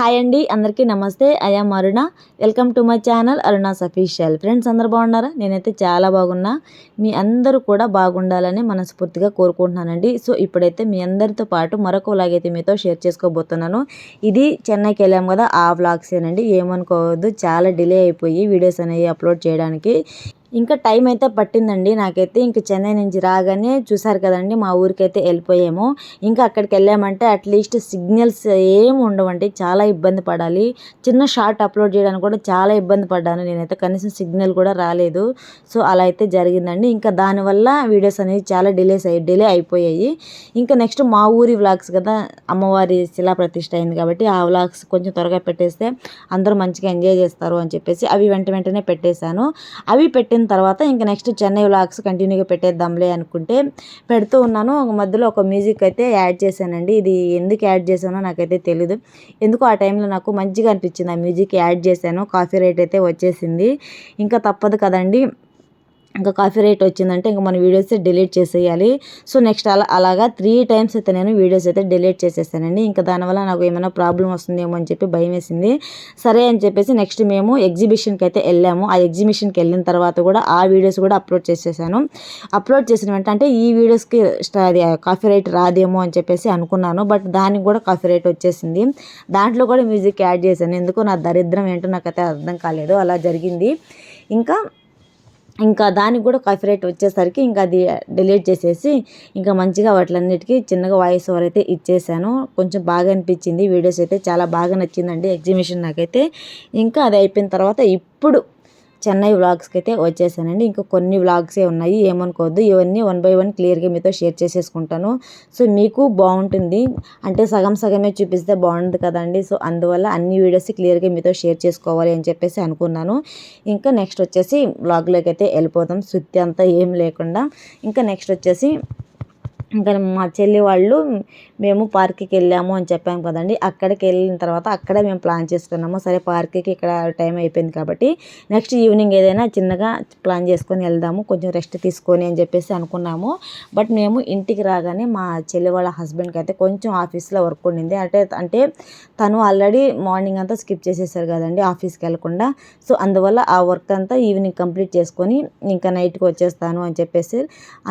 Hi అండి అందరికీ నమస్తే. I'm Aruna. Welcome to my channel Aruna సఫీషియల్. Friends అందరు బాగున్నారా? నేనైతే చాలా బాగున్నా. మీ అందరూ కూడా బాగుండాలని మనస్ఫూర్తిగా కోరుకుంటున్నానండి. సో ఇప్పుడైతే మీ అందరితో పాటు మరొక vlog అయితే మీతో షేర్ చేసుకోబోతున్నాను. ఇది చెన్నైకి వెళ్ళాము కదా ఆ వ్లాగ్సేనండి. ఏమనుకోవద్దు చాలా డిలే అయిపోయి వీడియోస్ అనేవి అప్లోడ్ చేయడానికి. ఇంకా టైం అయితే పట్టిందండి. నాకైతే ఇంకా చెన్నై నుంచి రాగానే చూసారు కదండి మా ఊరికైతే వెళ్ళిపోయాము. ఇంకా అక్కడికి వెళ్ళామంటే అట్లీస్ట్ సిగ్నల్స్ ఏం ఉండవండి. చాలా ఇబ్బంది పడాలి. చిన్న షార్ట్ అప్లోడ్ చేయడానికి కూడా చాలా ఇబ్బంది పడ్డాను. నేనైతే కనీసం సిగ్నల్ కూడా రాలేదు. సో అలా అయితే జరిగిందండి. ఇంకా దానివల్ల వీడియోస్ అనేవి చాలా డిలేస్ అయ్యి డిలే అయిపోయాయి. ఇంకా నెక్స్ట్ మా ఊరి వ్లాగ్స్ కదా అమ్మవారి శిలా ప్రతిష్ట అయింది కాబట్టి ఆ వ్లాగ్స్ కొంచెం త్వరగా పెట్టేస్తే అందరూ మంచిగా ఎంజాయ్ చేస్తారు అని చెప్పేసి అవి వెంట వెంటనే పెట్టేశాను. అవి పెట్టిన తర్వాత ఇంకా నెక్స్ట్ చెన్నై వ్లాగ్స్ కంటిన్యూగా పెట్టేద్దాంలే అనుకుంటే పెడుతూ ఉన్నాను. ఒక మధ్యలో ఒక మ్యూజిక్ అయితే యాడ్ చేశానండి. ఇది ఎందుకు యాడ్ చేశానో నాకైతే తెలీదు. ఎందుకు ఆ టైంలో నాకు మంచిగా అనిపించింది ఆ మ్యూజిక్ యాడ్ చేశాను. కాఫీ రేట్ అయితే వచ్చేసింది. ఇంకా తప్పదు కదండి. ఇంకా కాఫీ రేట్ వచ్చిందంటే ఇంకా మన వీడియోస్ డిలీట్ చేసేయాలి. సో నెక్స్ట్ అలా అలాగా త్రీ టైమ్స్ అయితే నేను వీడియోస్ అయితే డిలీట్ చేసేసానండి. ఇంకా దానివల్ల నాకు ఏమైనా ప్రాబ్లం వస్తుందేమో అని చెప్పి భయం వేసింది. సరే అని చెప్పేసి నెక్స్ట్ మేము ఎగ్జిబిషన్కి అయితే వెళ్ళాము. ఆ ఎగ్జిబిషన్కి వెళ్ళిన తర్వాత కూడా ఆ వీడియోస్ కూడా అప్లోడ్ చేసేసాను. అప్లోడ్ చేసిన వెంటనే అంటే ఈ వీడియోస్కి అది కాఫీ రేట్ రాదేమో అని చెప్పేసి అనుకున్నాను. బట్ దానికి కూడా కాఫీ రేట్ వచ్చేసింది. దాంట్లో కూడా మ్యూజిక్ యాడ్ చేశాను. ఎందుకో నా దరిద్రం ఏంటో నాకైతే అర్థం కాలేదు. అలా జరిగింది. ఇంకా ఇంకా దానికి కూడా కాఫీ రేట్ వచ్చేసరికి ఇంకా అది డిలీట్ చేసేసి ఇంకా మంచిగా వాటిలన్నిటికీ చిన్నగా వాయిస్ ఓవర్ అయితే ఇచ్చేసాను. కొంచెం బాగా అనిపించింది. వీడియోస్ అయితే చాలా బాగా నచ్చిందండి. ఎగ్జిబిషన్ నాకైతే. ఇంకా అది అయిపోయిన తర్వాత ఇప్పుడు చెన్నై వ్లాగ్స్కి అయితే వచ్చేసానండి. ఇంకా కొన్ని వ్లాగ్సే ఉన్నాయి. ఏమనుకోవద్దు. ఇవన్నీ వన్ బై వన్ క్లియర్గా మీతో షేర్ చేసేసుకుంటాను. సో మీకు బాగుంటుంది అంటే సగం సగమే చూపిస్తే బాగుంటుంది కదండి. సో అందువల్ల అన్ని వీడియోస్ క్లియర్గా మీతో షేర్ చేసుకోవాలి అని చెప్పేసి అనుకున్నాను. ఇంకా నెక్స్ట్ వచ్చేసి వ్లాగ్లోకి అయితే వెళ్ళిపోతాం సుత్తి అంతా ఏం లేకుండా. ఇంకా నెక్స్ట్ వచ్చేసి ఇంకా మా చెల్లి వాళ్ళు మేము పార్క్కి వెళ్ళాము అని చెప్పాము కదండి. అక్కడికి వెళ్ళిన తర్వాత అక్కడే మేము ప్లాన్ చేసుకున్నాము. సరే పార్క్కి ఇక్కడ టైం అయిపోయింది కాబట్టి నెక్స్ట్ ఈవినింగ్ ఏదైనా చిన్నగా ప్లాన్ చేసుకొని వెళ్దాము కొంచెం రెస్ట్ తీసుకొని అని చెప్పేసి అనుకున్నాము. బట్ మేము ఇంటికి రాగానే మా చెల్లి వాళ్ళ హస్బెండ్కి అయితే కొంచెం ఆఫీస్లో వర్క్ ఉండింది. అంటే అంటే తను ఆల్రెడీ మార్నింగ్ అంతా స్కిప్ చేసేసారు కదండి ఆఫీస్కి వెళ్ళకుండా. సో అందువల్ల ఆ వర్క్ అంతా ఈవినింగ్ కంప్లీట్ చేసుకొని ఇంకా నైట్కి వచ్చేస్తాను అని చెప్పేసి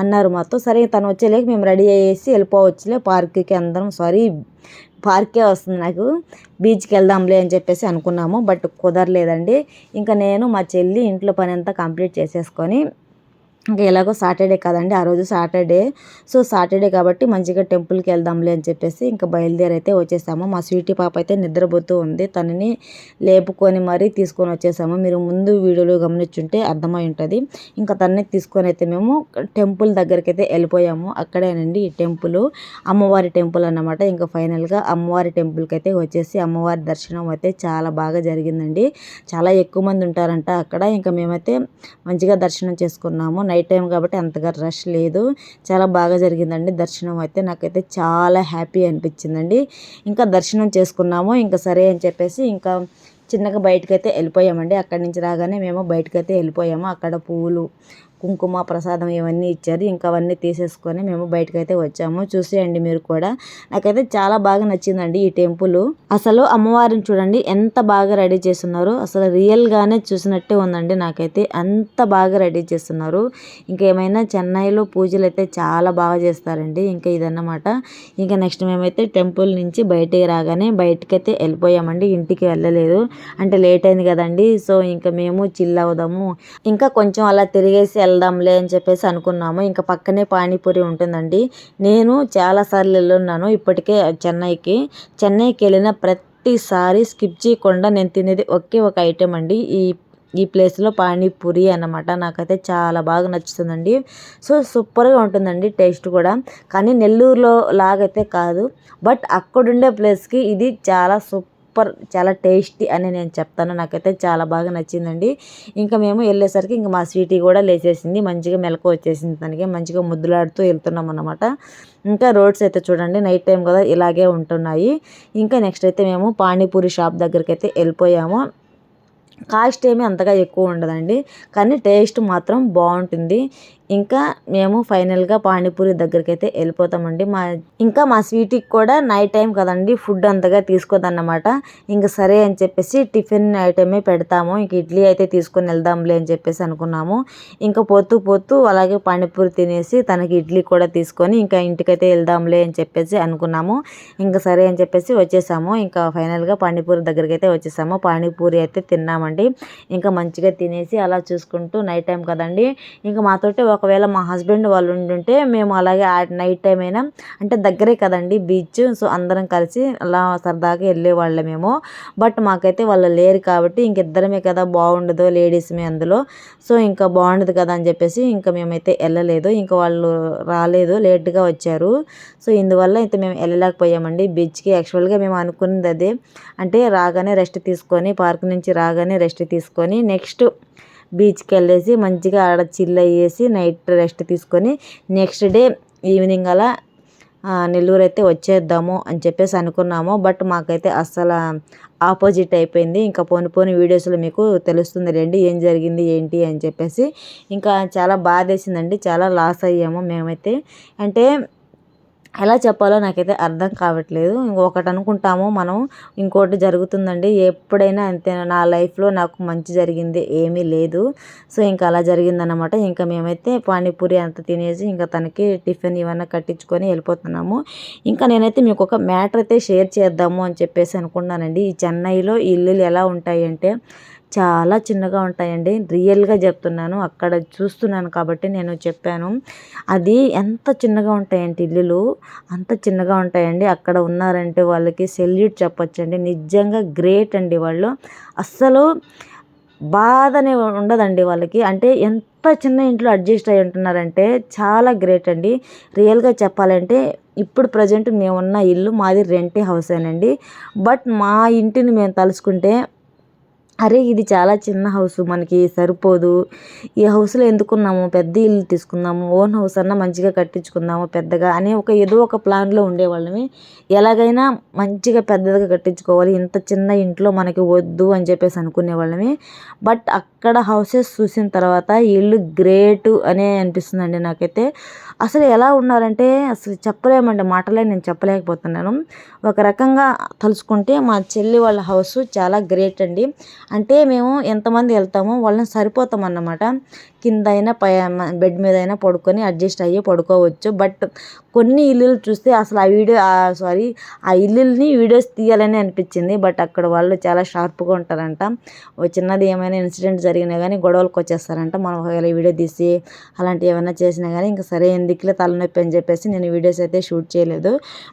అన్నారు మాతో. సరే తను వచ్చేలేక మేము రెడీ అయ్యేసి వెళ్ళిపోవచ్చులే. పార్క్కి అందరం సారీ పార్కే వస్తుంది నాకు. బీచ్కి వెళ్దాంలే అని చెప్పేసి అనుకున్నాము బట్ కుదరలేదండి. ఇంకా నేను మా చెల్లి ఇంట్లో పని అంతా కంప్లీట్ చేసేసుకొని ఇంకా ఎలాగో సాటర్డే కదండి ఆ రోజు సాటర్డే. సో సాటర్డే కాబట్టి మంచిగా టెంపుల్కి వెళ్దాంలే అని చెప్పేసి ఇంకా బయలుదేరి అయితే వచ్చేసాము. మా స్వీటీ పాప అయితే నిద్రపోతూ ఉంది. తనని లేపుకొని మరీ తీసుకొని వచ్చేసాము. మీరు ముందు వీడియోలో గమనించుంటే అర్థమై ఉంటుంది. ఇంకా తనని తీసుకొని అయితే మేము టెంపుల్ దగ్గరికి అయితే వెళ్ళిపోయాము. అక్కడేనండి ఈ టెంపుల్. అమ్మవారి టెంపుల్ అన్నమాట. ఇంకా ఫైనల్గా అమ్మవారి టెంపుల్కి అయితే వచ్చేసి అమ్మవారి దర్శనం అయితే చాలా బాగా జరిగిందండి. చాలా ఎక్కువ మంది ఉంటారంట అక్కడ. ఇంకా మేమైతే మంచిగా దర్శనం చేసుకున్నాము. నైట్ టైం కాబట్టి అంతగా రష్ లేదు. చాలా బాగా జరిగిందండి. దర్శనం అయితే నాకైతే చాలా హ్యాపీ అనిపించిందండి. ఇంకా దర్శనం చేసుకున్నాము. ఇంకా సరే అని చెప్పేసి ఇంకా చిన్నగా బయటకైతే వెళ్ళిపోయామండి. అక్కడి నుంచి రాగానే మేము బయటకైతే వెళ్ళిపోయాము. అక్కడ పూలు కుంకుమ ప్రసాదం ఇవన్నీ ఇచ్చారు. ఇంకా అవన్నీ తీసేసుకొని మేము బయటకైతే వచ్చాము. చూసేయండి మీరు కూడా. నాకైతే చాలా బాగా నచ్చిందండి ఈ టెంపుల్. అసలు అమ్మవారిని చూడండి ఎంత బాగా రెడీ చేస్తున్నారు. అసలు రియల్గానే చూసినట్టే ఉందండి నాకైతే. అంత బాగా రెడీ చేస్తున్నారు. ఇంకేమైనా చెన్నైలో పూజలు అయితే చాలా బాగా చేస్తారండి. ఇంకా ఇదన్నమాట. ఇంకా నెక్స్ట్ మేమైతే టెంపుల్ నుంచి బయటికి రాగానే బయటకైతే వెళ్ళిపోయామండి. ఇంటికి వెళ్ళలేదు. అంటే లేట్ అయింది కదండి. సో ఇంకా మేము చిల్ అవుదాము. ఇంకా కొంచెం అలా తిరిగేసి వెళ్దాంలే అని చెప్పేసి అనుకున్నాము. ఇంకా పక్కనే పానీపూరి ఉంటుందండి. నేను చాలాసార్లు వెళ్ళున్నాను ఇప్పటికే చెన్నైకి. చెన్నైకి వెళ్ళిన ప్రతిసారి స్కిప్ చేయకుండా నేను తినేది ఒకే ఒక ఐటెం అండి. ఈ ఈ ప్లేస్లో పానీపూరి అన్నమాట. నాకైతే చాలా బాగా నచ్చుతుందండి. సో సూపర్గా ఉంటుందండి టేస్ట్ కూడా. కానీ నెల్లూరులో లాగైతే కాదు. బట్ అక్కడుండే ప్లేస్కి ఇది చాలా సూపర్ సూపర్ చాలా టేస్టీ అని నేను చెప్తాను. నాకైతే చాలా బాగా నచ్చిందండి. ఇంకా మేము వెళ్ళేసరికి ఇంకా మా స్వీటీ కూడా లేచేసింది. మంచిగా మెలకు వచ్చేసింది తనకి. మంచిగా ముద్దులాడుతూ వెళ్తున్నాం అనమాట ఇంకా రోడ్స్ అయితే చూడండి నైట్ టైం కదా ఇలాగే ఉంటున్నాయి. ఇంకా నెక్స్ట్ అయితే మేము పానీపూరి షాప్ దగ్గరికి అయితే వెళ్ళిపోయాము. కాస్ట్ ఏమీ అంతగా ఎక్కువ ఉండదండి. కానీ టేస్ట్ మాత్రం బాగుంటుంది. ఇంకా మేము ఫైనల్గా పానీపూరి దగ్గరికి అయితే వెళ్ళిపోతామండి. మా ఇంకా మా స్వీట్కి కూడా నైట్ టైం కదండి ఫుడ్ అంతగా తీసుకోదన్నమాట. ఇంకా సరే అని చెప్పేసి టిఫిన్ ఐటమే పెడతాము. ఇంక ఇడ్లీ అయితే తీసుకొని వెళ్దాంలే అని చెప్పేసి అనుకున్నాము. ఇంకా పోతూ పోతూ అలాగే పానీపూరి తినేసి తనకి ఇడ్లీ కూడా తీసుకొని ఇంకా ఇంటికైతే వెళ్దాంలే అని చెప్పేసి అనుకున్నాము. ఇంకా సరే అని చెప్పేసి వచ్చేసాము. ఇంకా ఫైనల్గా పానీపూరి దగ్గరికి అయితే వచ్చేసాము. పానీపూరి అయితే తిన్నామండి. ఇంకా మంచిగా తినేసి అలా చూసుకుంటూ నైట్ టైం కదండి. ఇంకా మాతోటి ఒకవేళ మా హస్బెండ్ వాళ్ళు ఉండుంటే మేము అలాగే నైట్ టైం అయినా అంటే దగ్గరే కదండి బీచ్ సో అందరం కలిసి అలా సరదాగా వెళ్ళేవాళ్ళమేమో బట్ మాకైతే వాళ్ళు లేరు కాబట్టి ఇంకిద్దరమే కదా బాగుండదు లేడీస్మే అందులో. సో ఇంకా బాగుండదు కదా అని చెప్పేసి ఇంకా మేమైతే వెళ్ళలేదు. ఇంకా వాళ్ళు రాలేదు లేట్గా వచ్చారు. సో ఇందువల్ల అయితే మేము వెళ్ళలేకపోయామండి. బీచ్కి యాక్చువల్గా మేము అనుకున్నది అదే. అంటే రాగానే రెస్ట్ తీసుకొని పార్క్ నుంచి రాగానే రెస్ట్ తీసుకొని నెక్స్ట్ బీచ్కి వెళ్ళేసి మంచిగా ఆడ చిల్ అయ్యేసి నైట్ రెస్ట్ తీసుకొని నెక్స్ట్ డే ఈవినింగ్ అలా నెల్లూరు అయితే వచ్చేద్దాము అని చెప్పేసి అనుకున్నాము. బట్ మాకైతే అస్సలు ఆపోజిట్ అయిపోయింది. ఇంకా పోని పోని వీడియోస్లో మీకు తెలుస్తుంది రండి ఏం జరిగింది ఏంటి అని చెప్పేసి. ఇంకా చాలా బాధేసిందండి చాలా లాస్ అయ్యాము మేమైతే. అంటే ఎలా చెప్పాలో నాకైతే అర్థం కావట్లేదు. ఒకటి అనుకుంటాము మనం. ఇంకోటి జరుగుతుందండి. ఎప్పుడైనా అంతే నా లైఫ్లో నాకు మంచి జరిగింది ఏమీ లేదు. సో ఇంకా అలా జరిగిందనమాట ఇంకా మేమైతే పానీపూరి అంత తినేసి ఇంకా తనకి టిఫిన్ ఇవన్నీ కట్టించుకొని వెళ్ళిపోతున్నాము. ఇంకా నేనైతే మీకు ఒక మ్యాటర్ అయితే షేర్ చేద్దాము అని చెప్పేసి అనుకున్నానండి. ఈ చెన్నైలో ఇల్లులు ఎలా ఉంటాయి అంటే చాలా చిన్నగా ఉంటాయండి. రియల్గా చెప్తున్నాను. అక్కడ చూస్తున్నాను కాబట్టి నేను చెప్పాను. అది ఎంత చిన్నగా ఉంటాయంటే ఇల్లులు అంత చిన్నగా ఉంటాయండి. అక్కడ ఉన్నారంటే వాళ్ళకి సెల్యూట్ చెప్పొచ్చండి. నిజంగా గ్రేట్ అండి వాళ్ళు. అస్సలు బాధనే ఉండదండి వాళ్ళకి. అంటే ఎంత చిన్న ఇంట్లో అడ్జస్ట్ అయి ఉంటున్నారంటే చాలా గ్రేట్ అండి. రియల్గా చెప్పాలంటే ఇప్పుడు ప్రజెంట్ మేమున్న ఇల్లు మాది రెంటే హౌసేనండి. బట్ మా ఇంటిని మేము తలుచుకుంటే అరే ఇది చాలా చిన్న హౌస్ మనకి సరిపోదు. ఈ హౌస్లో ఎందుకున్నాము? పెద్ద ఇల్లు తీసుకుందాము ఓన్ హౌస్ అన్నా మంచిగా కట్టించుకుందాము పెద్దగా అనే ఒక ఏదో ఒక ప్లాన్లో ఉండేవాళ్ళమే. ఎలాగైనా మంచిగా పెద్దదిగా కట్టించుకోవాలి ఇంత చిన్న ఇంట్లో మనకి వద్దు అని చెప్పేసి అనుకునేవాళ్ళమే. బట్ అక్కడ హౌసెస్ చూసిన తర్వాత ఇల్లు గ్రేట్ అనే అనిపిస్తుందండి నాకైతే. అసలు ఎలా ఉన్నారంటే అసలు చెప్పలేమండి మాటలే నేను చెప్పలేకపోతున్నాను. ఒక రకంగా తలుచుకుంటే మా చెల్లి వాళ్ళ హౌస్ చాలా గ్రేట్ అండి. అంటే మేము ఎంతమంది వెళ్తామో వాళ్ళని సరిపోతాం అన్నమాట. కింద అయినా పై బెడ్ మీద అయినా పడుకొని అడ్జస్ట్ అయ్యి పడుకోవచ్చు. బట్ కొన్ని ఇల్లులు చూస్తే అసలు ఆ వీడియో సారీ ఆ ఇల్లుల్ని వీడియోస్ తీయాలని అనిపించింది. బట్ అక్కడ వాళ్ళు చాలా షార్ప్గా ఉంటారంట. చిన్నది ఏమైనా ఇన్సిడెంట్ జరిగినా కానీ గొడవలకు వచ్చేస్తారంట. మనం ఒకవేళ వీడియో తీసి అలాంటివి ఏమైనా చేసినా కానీ ఇంకా సరే ఎందుకులే తలనొప్పి అని చెప్పేసి నేను వీడియోస్ అయితే షూట్ చేయలేదు.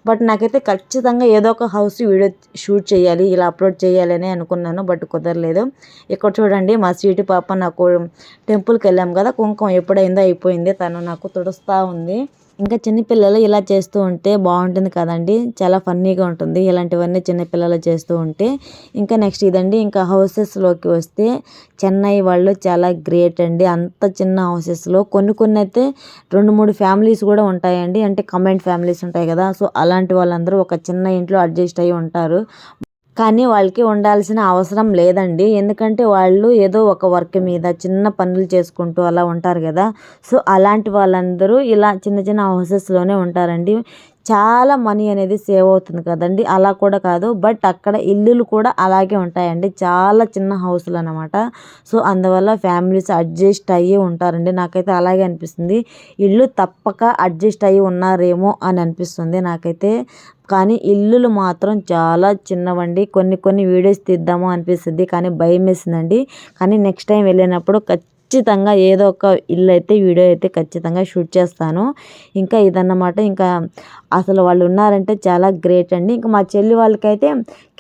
బట్ నాకైతే ఖచ్చితంగా ఏదో ఒక హౌస్ వీడియో షూట్ చేయాలి ఇలా అప్లోడ్ చేయాలని అనుకున్నాను బట్ కుదరలేదు. ఇక్కడ చూడండి మా స్వీట్ పాప నాకు టెంపుల్కి వెళ్ళాము కదా కుంకుమ ఎప్పుడైందో అయిపోయింది తను నాకు తుడుస్తూ ఉంది. ఇంకా చిన్నపిల్లలు ఇలా చేస్తూ ఉంటే బాగుంటుంది కదండి. చాలా ఫన్నీగా ఉంటుంది ఇలాంటివన్నీ చిన్నపిల్లలు చేస్తూ ఉంటే. ఇంకా నెక్స్ట్ ఇదండి ఇంకా హౌసెస్లోకి వస్తే చెన్నై వాళ్ళు చాలా గ్రేట్ అండి. అంత చిన్న హౌసెస్లో కొన్ని కొన్ని అయితే రెండు మూడు ఫ్యామిలీస్ కూడా ఉంటాయండి. అంటే కమెంట్ ఫ్యామిలీస్ ఉంటాయి కదా. సో అలాంటి వాళ్ళందరూ ఒక చిన్న ఇంట్లో అడ్జస్ట్ అయ్యి ఉంటారు. కానీ వాళ్ళకి ఉండాల్సిన అవసరం లేదండి. ఎందుకంటే వాళ్ళు ఏదో ఒక వర్క్ మీద చిన్న పనులు చేసుకుంటూ అలా ఉంటారు కదా. సో అలాంటి వాళ్ళందరూ ఇలా చిన్న చిన్న హౌసెస్లోనే ఉంటారండి. చాలా మనీ అనేది సేవ్ అవుతుంది కదండి. అలా కూడా కాదు. బట్ అక్కడ ఇల్లులు కూడా అలాగే ఉంటాయండి. చాలా చిన్న హౌస్లు అనమాట సో అందువల్ల ఫ్యామిలీస్ అడ్జస్ట్ అయ్యి ఉంటారండి. నాకైతే అలాగే అనిపిస్తుంది. ఇల్లు తప్పక అడ్జస్ట్ అయ్యి ఉన్నారేమో అని అనిపిస్తుంది నాకైతే. కానీ ఇల్లులు మాత్రం చాలా చిన్నవండి. కొన్ని కొన్ని వీడియోస్ తీద్దాము అనిపిస్తుంది. కానీ భయం వేసిందండి కానీ నెక్స్ట్ టైం వెళ్ళినప్పుడు ఖచ్చితంగా ఏదో ఒక ఇల్లు అయితే వీడియో అయితే ఖచ్చితంగా షూట్ చేస్తాను. ఇంకా ఇదన్నమాట. ఇంకా అసలు వాళ్ళు ఉన్నారంటే చాలా గ్రేట్ అండి. ఇంకా మా చెల్లి వాళ్ళకైతే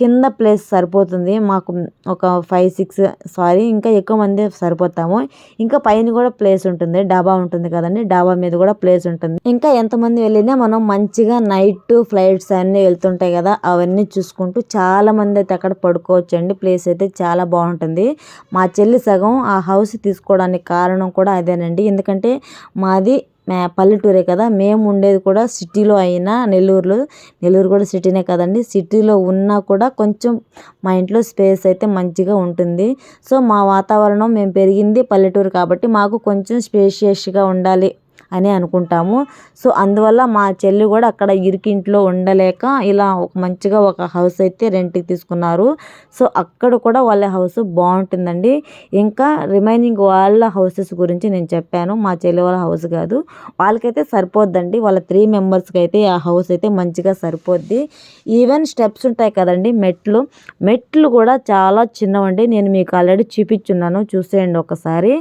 కింద ప్లేస్ సరిపోతుంది. మాకు ఒక ఫైవ్ సిక్స్ సారీ ఇంకా ఎక్కువ మంది సరిపోతాము. ఇంకా పైన కూడా ప్లేస్ ఉంటుంది. డాబా ఉంటుంది కదండి. డాబా మీద కూడా ప్లేస్ ఉంటుంది. ఇంకా ఎంతమంది వెళ్ళినా మనం మంచిగా నైట్ ఫ్లైట్స్ అన్నీ వెళ్తుంటాయి కదా అవన్నీ చూసుకుంటూ చాలా మంది అయితే అక్కడ పడుకోవచ్చు అండి ప్లేస్ అయితే చాలా బాగుంటుంది. మా చెల్లి సగం ఆ హౌస్ తీసుకోవడానికి కారణం కూడా అదేనండి. ఎందుకంటే మాది పల్లెటూరే కదా. మేము ఉండేది కూడా సిటీలో అయినా నెల్లూరులో. నెల్లూరు కూడా సిటీనే కదండి. సిటీలో ఉన్నా కూడా కొంచెం మా ఇంట్లో స్పేస్ అయితే మంచిగా ఉంటుంది. సో మా వాతావరణం మేము పెరిగింది పల్లెటూరు కాబట్టి మాకు కొంచెం స్పేషియస్గా ఉండాలి. అని అనుకుంటాము. సో అందువల్ల మా చెల్లి కూడా అక్కడ ఇరికింట్లో ఉండలేక ఇలా మంచిగా ఒక హౌస్ అయితే రెంట్కి తీసుకున్నారు. సో అక్కడ కూడా వాళ్ళ హౌస్ బాగుంటుందండి. ఇంకా రిమైనింగ్ వాళ్ళ హౌసెస్ గురించి నేను చెప్పాను. మా చెల్లి వాళ్ళ హౌస్ కాదు. వాళ్ళకైతే సరిపోద్దండి. వాళ్ళ త్రీ మెంబర్స్కి అయితే ఆ హౌస్ అయితే మంచిగా సరిపోద్ది. ఈవెన్ స్టెప్స్ ఉంటాయి కదండి మెట్లు. మెట్లు కూడా చాలా చిన్నవండి. నేను మీకు ఆల్రెడీ చూపించున్నాను. చూసేయండి ఒకసారి.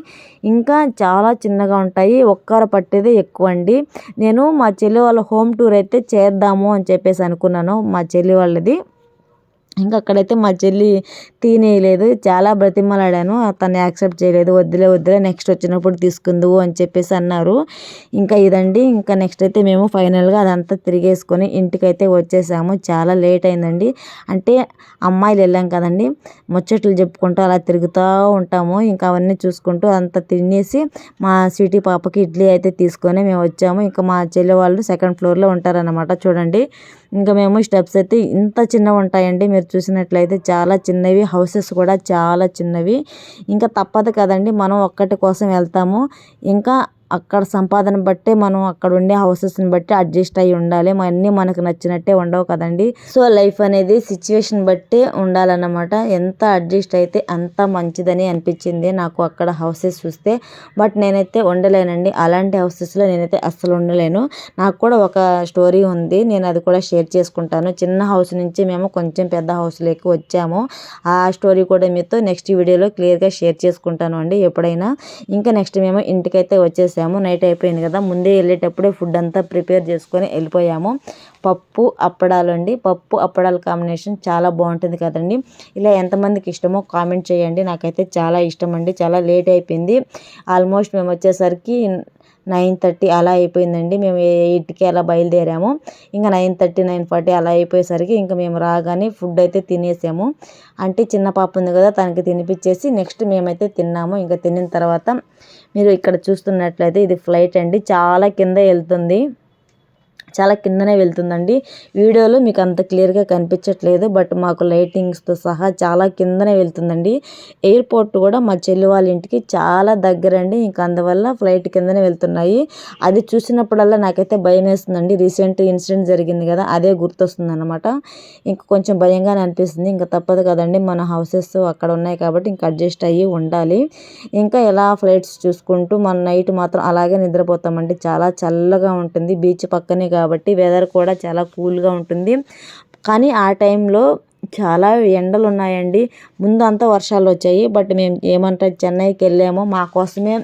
ఇంకా చాలా చిన్నగా ఉంటాయి. ఒక్కర పట్టేదే ఎక్కువ అండి నేను మా చెల్లి వాళ్ళ హోమ్ టూర్ అయితే చేద్దాము అని చెప్పేసి అనుకున్నాను మా చెల్లి వాళ్ళది. ఇంకా అక్కడైతే మా చెల్లి తినేయలేదు చాలా బ్రతిమలాడాను. తను యాక్సెప్ట్ చేయలేదు. వద్దులే వద్దులే నెక్స్ట్ వచ్చినప్పుడు తీసుకుందువు అని చెప్పేసి అన్నారు. ఇంకా ఇదండి ఇంకా నెక్స్ట్ అయితే మేము ఫైనల్గా అదంతా తిరిగేసుకొని ఇంటికైతే వచ్చేసాము. చాలా లేట్ అయిందండి. అంటే అమ్మాయిలు వెళ్ళాం కదండి ముచ్చట్లు చెప్పుకుంటూ అలా తిరుగుతూ ఉంటాము. ఇంకా అవన్నీ చూసుకుంటూ అంతా తినేసి మా సిటీ పాపకి ఇడ్లీ అయితే తీసుకొని మేము వచ్చాము. ఇంకా మా చెల్లి వాళ్ళు సెకండ్ ఫ్లోర్లో ఉంటారన్నమాట చూడండి. ఇంకా మేము స్టెప్స్ అయితే ఇంత చిన్నవి ఉంటాయండి. మీరు చూసినట్లయితే చాలా చిన్నవి. హౌసెస్ కూడా చాలా చిన్నవి. ఇంకా తప్పదు కదండి. మనం ఒక్కటి కోసం వెళ్తాము. ఇంకా అక్కడ సంపాదన బట్టే మనం అక్కడ ఉండే హౌసెస్ని బట్టి అడ్జస్ట్ అయ్యి ఉండాలి. అన్నీ మనకు నచ్చినట్టే ఉండవు కదండి. సో లైఫ్ అనేది సిచ్యువేషన్ బట్టే ఉండాలన్నమాట. ఎంత అడ్జస్ట్ అయితే అంత మంచిదని అనిపించింది నాకు అక్కడ హౌసెస్ చూస్తే. బట్ నేనైతే ఉండలేనండి. అలాంటి హౌసెస్లో నేనైతే అస్సలు ఉండలేను. నాకు కూడా ఒక స్టోరీ ఉంది. నేను అది కూడా షేర్ చేసుకుంటాను. చిన్న హౌస్ నుంచి మేము కొంచెం పెద్ద హౌస్లోకి వచ్చాము. ఆ స్టోరీ కూడా మీతో నెక్స్ట్ వీడియోలో క్లియర్గా షేర్ చేసుకుంటాను అండి ఎప్పుడైనా. ఇంకా నెక్స్ట్ మేము ఇంటికైతే చేసాము నైట్ అయిపోయింది కదా. ముందే వెళ్ళేటప్పుడే ఫుడ్ అంతా ప్రిపేర్ చేసుకొని వెళ్ళిపోయాము. పప్పు అప్పడాలు అండి. పప్పు అప్పడాల కాంబినేషన్ చాలా బాగుంటుంది కదండి. ఇలా ఎంతమందికి ఇష్టమో కామెంట్ చేయండి. నాకైతే చాలా ఇష్టం అండి. చాలా లేట్ అయిపోయింది. ఆల్మోస్ట్ మేము వచ్చేసరికి నైన్ థర్టీ అలా అయిపోయిందండి. మేము ఎయిట్కి అలా బయలుదేరాము. ఇంకా నైన్ థర్టీ నైన్ ఫార్టీ అలా అయిపోయేసరికి ఇంకా మేము రాగానే ఫుడ్ అయితే తినేసాము. అంటే చిన్న పాప ఉంది కదా తనకి తినిపించేసి నెక్స్ట్ మేమైతే తిన్నాము. ఇంకా తినిన తర్వాత మీరు ఇక్కడ చూస్తున్నట్లయితే ఇది ఫ్లైట్ అండి. చాలా కింద వెళ్తుంది. చాలా కిందనే వెళ్తుందండి. వీడియోలో మీకు అంత క్లియర్గా కనిపించట్లేదు బట్ మాకు లైటింగ్స్తో సహా చాలా కిందనే వెళ్తుందండి. ఎయిర్పోర్ట్ కూడా మా చెల్లి వాళ్ళ ఇంటికి చాలా దగ్గర అండి ఇంకా అందువల్ల ఫ్లైట్ కిందనే వెళ్తున్నాయి. అది చూసినప్పుడల్లా నాకైతే భయం వేస్తుందండి. రీసెంట్ ఇన్సిడెంట్ జరిగింది కదా అదే గుర్తొస్తుంది అనమాట ఇంకా కొంచెం భయంగానే అనిపిస్తుంది. ఇంకా తప్పదు కదండి మన హౌసెస్ అక్కడ ఉన్నాయి కాబట్టి ఇంకా అడ్జస్ట్ అయ్యి ఉండాలి. ఇంకా ఎలా ఫ్లైట్స్ చూసుకుంటూ మన నైట్ మాత్రం అలాగే నిద్రపోతామండి. చాలా చల్లగా ఉంటుంది. బీచ్ పక్కనే కాబట్టి కాబట్టి వెదర్ కూడా చాలా కూల్గా ఉంటుంది. కానీ ఆ టైంలో చాలా ఎండలు ఉన్నాయండి. ముందు అంతా వర్షాలు వచ్చాయి. బట్ మేము ఏమంటారు చెన్నైకి వెళ్ళాము మా కోసమే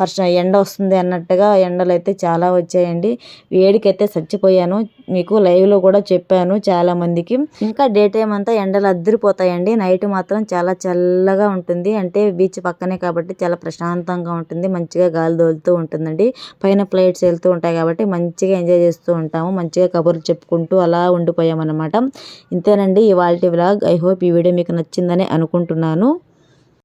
వర్షం ఎండ వస్తుంది అన్నట్టుగా ఎండలు అయితే చాలా వచ్చాయండి. వేడికైతే చచ్చిపోయాను. మీకు లైవ్లో కూడా చెప్పాను చాలా మందికి. ఇంకా డే టైం అంతా ఎండలు అద్దరిపోతాయండి నైట్ మాత్రం చాలా చల్లగా ఉంటుంది. అంటే బీచ్ పక్కనే కాబట్టి చాలా ప్రశాంతంగా ఉంటుంది. మంచిగా గాలి దోలుతూ ఉంటుందండి. పైన ఫ్లైట్స్ వెళ్తూ ఉంటాయి కాబట్టి మంచిగా ఎంజాయ్ చేస్తూ ఉంటాము. మంచిగా కబుర్లు చెప్పుకుంటూ అలా ఉండిపోయామన్నమాట. ఇంతేనండి ఇవాళ వ్లాగ్. ఐ హోప్ ఈ వీడియో మీకు నచ్చిందని అనుకుంటున్నాను.